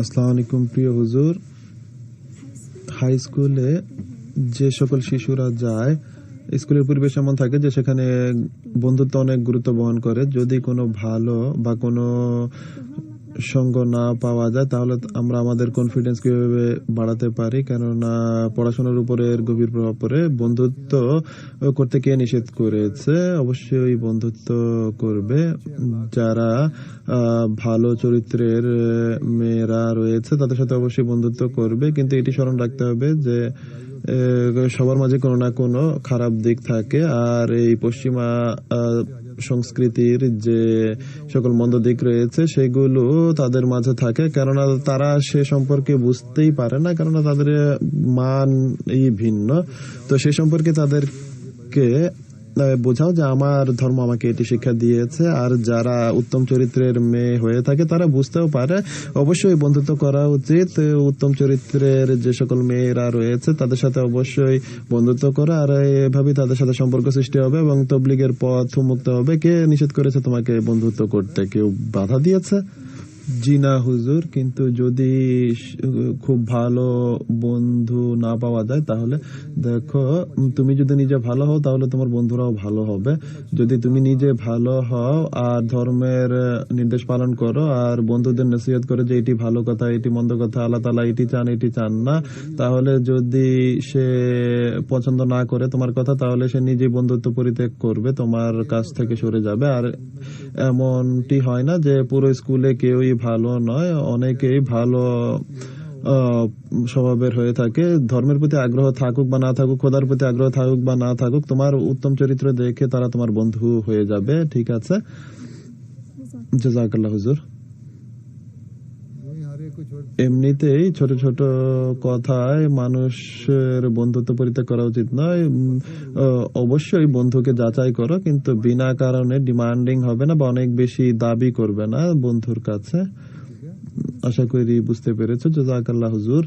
আসসালামু আলাইকুম, প্রিয় হুজুর। হাই স্কুলে যে সকল শিশুরা যায়, স্কুলের পরিবেশ এমন থাকে যে সেখানে বন্ধুত্ব অনেক গুরুত্ব বহন করে। যদি কোনো ভালো বা কোনো সঙ্গ না পাওয়া যায়, তাহলে আমরা আমাদের কনফিডেন্স কীভাবে বাড়াতে পারি? কেননা পড়াশোনার উপরে গভীর প্রভাব পড়ে। বন্ধুত্ব করতে কে নিষেধ করেছে? অবশ্যই বন্ধুত্ব করবে। যারা ভালো চরিত্রের মেয়েরা রয়েছে, তাদের সাথে অবশ্যই বন্ধুত্ব করবে। কিন্তু এটি স্মরণ রাখতে হবে যে সবার মাঝে কোনো না কোনো খারাপ দিক থাকে। আর এই পশ্চিমা সংস্কৃতির যে সকল মন্দ দিক রয়েছে, সেগুলো তাদের মাঝে থাকে। কেননা তারা সে সম্পর্কে বুঝতেই পারে না, কেননা তাদের মান এই ভিন্ন। তো সে সম্পর্কে তাদেরকে বোঝাও যে আমার ধর্ম আমাকে এটি শিক্ষা দিয়েছে, আর যারা উত্তম চরিত্রের মেয়ে হয়ে থাকে তারা বুঝতেও পারে। অবশ্যই বন্ধুত্ব করা উচিত। উত্তম চরিত্রের যে সকল মেয়েরা রয়েছে, তাদের সাথে অবশ্যই বন্ধুত্ব করা, আর এভাবেই তাদের সাথে সম্পর্ক সৃষ্টি হবে এবং তবলিগের পথ মুক্ত হবে। কে নিষেধ করেছে তোমাকে বন্ধুত্ব করতে? কেউ বাধা দিয়েছে? জি না, হুজুর, কিন্তু যদি খুব ভালো বন্ধু না পাওয়া যায়, তাহলে দেখো, তুমি যদি নিজে ভালো হও, তাহলে তোমার বন্ধুরাও ভালো হবে। যদি তুমি নিজে ভালো হও আর ধর্মের নির্দেশ পালন করো, আর বন্ধুদের নসিহত করে যে এটি ভালো কথা, এটি মন্দ কথা, আল্লাহ তালা এটি চান এটি চান না, তাহলে যদি সে পছন্দ না করে তোমার কথা, তাহলে সে নিজে বন্ধুত্ব পরিত্যাগ করবে, তোমার কাছ থেকে সরে যাবে। আর এমনটি হয় না যে পুরো স্কুলে কেউই ভালো নয় অনেকেই ভালো আহ, স্বভাবের হয়ে থাকে। ধর্মের প্রতি আগ্রহ থাকুক বা না থাকুক খোদার প্রতি আগ্রহ থাকুক বা না থাকুক তোমার উত্তম চরিত্র দেখে তারা তোমার বন্ধু হয়ে যাবে ঠিক আছে? জাজাকাল্লাহ হুজুর। এমনিতেই ছোট ছোট কথায় মানুষের বন্ধুত্ব পরিত্যাগ করা উচিত নয়। অবশ্যই বন্ধুকে যাচাই করো, কিন্তু বিনা কারণে ডিমান্ডিং হবে না বা অনেক বেশি দাবি করবে না বন্ধুর কাছে। আশা করি বুঝতে পেরেছ। জাজাকাল্লাহ হুজুর।